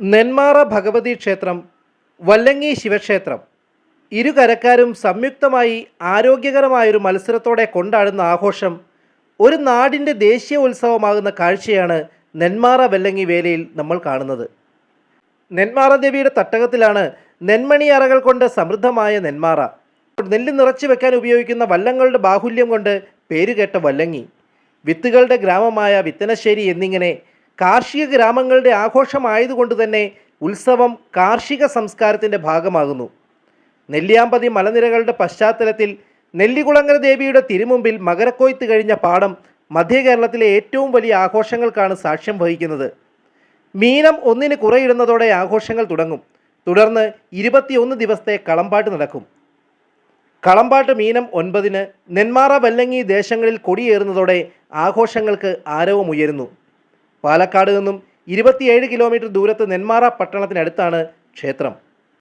നെന്മാറ ഭഗവതി ക്ഷേത്രം വല്ലങ്ങി ശിവക്ഷേത്രം ഇരു കരക്കാരും സംയുക്തമായി ആരോഗ്യകരമായൊരു മത്സരത്തോടെ കൊണ്ടാടുന്ന ആഘോഷം ഒരു നാടിന്റെ ദേശീയ ഉത്സവമാകുന്ന കാഴ്ചയാണ് നെന്മാറ വല്ലങ്ങി വേലയിൽ നമ്മൾ കാണുന്നത്. നെന്മാറ ദേവിയുടെ തട്ടകത്തിലാണ് നെന്മണി അറകൾ കൊണ്ട് സമൃദ്ധമായ നെന്മാറ. നെല്ല് നിറച്ചു വെക്കാൻ ഉപയോഗിക്കുന്ന വല്ലങ്ങളുടെ ബാഹുല്യം കൊണ്ട് പേരുകേട്ട വല്ലങ്ങി. വിത്തുകളുടെ ഗ്രാമമായ വിത്തനശ്ശേരി എന്നിങ്ങനെ കാർഷിക ഗ്രാമങ്ങളുടെ ആഘോഷമായതുകൊണ്ട് തന്നെ ഉത്സവം കാർഷിക സംസ്കാരത്തിന്റെ ഭാഗമാകുന്നു. നെല്ലിയാമ്പതി മലനിരകളുടെ പശ്ചാത്തലത്തിൽ നെല്ലികുളങ്ങര ദേവിയുടെ തിരുമുമ്പിൽ മകരക്കൊയ്ത്ത് കഴിഞ്ഞ പാടം മധ്യകേരളത്തിലെ ഏറ്റവും വലിയ ആഘോഷങ്ങൾക്കാണ് സാക്ഷ്യം വഹിക്കുന്നത്. മീനം ഒന്നിന് കുറയിടുന്നതോടെ ആഘോഷങ്ങൾ തുടങ്ങും. തുടർന്ന് ഇരുപത്തിയൊന്ന് ദിവസത്തെ കളമ്പാട്ട് നടക്കും. കളമ്പാട്ട് മീനം ഒൻപതിന് നെന്മാറ വല്ലങ്ങി ദേശങ്ങളിൽ കൊടിയേറുന്നതോടെ ആഘോഷങ്ങൾക്ക് ആരവമുയരുന്നു. പാലക്കാട് നിന്നും ഇരുപത്തിയേഴ് കിലോമീറ്റർ ദൂരത്ത് നെന്മാറ പട്ടണത്തിനടുത്താണ് ക്ഷേത്രം.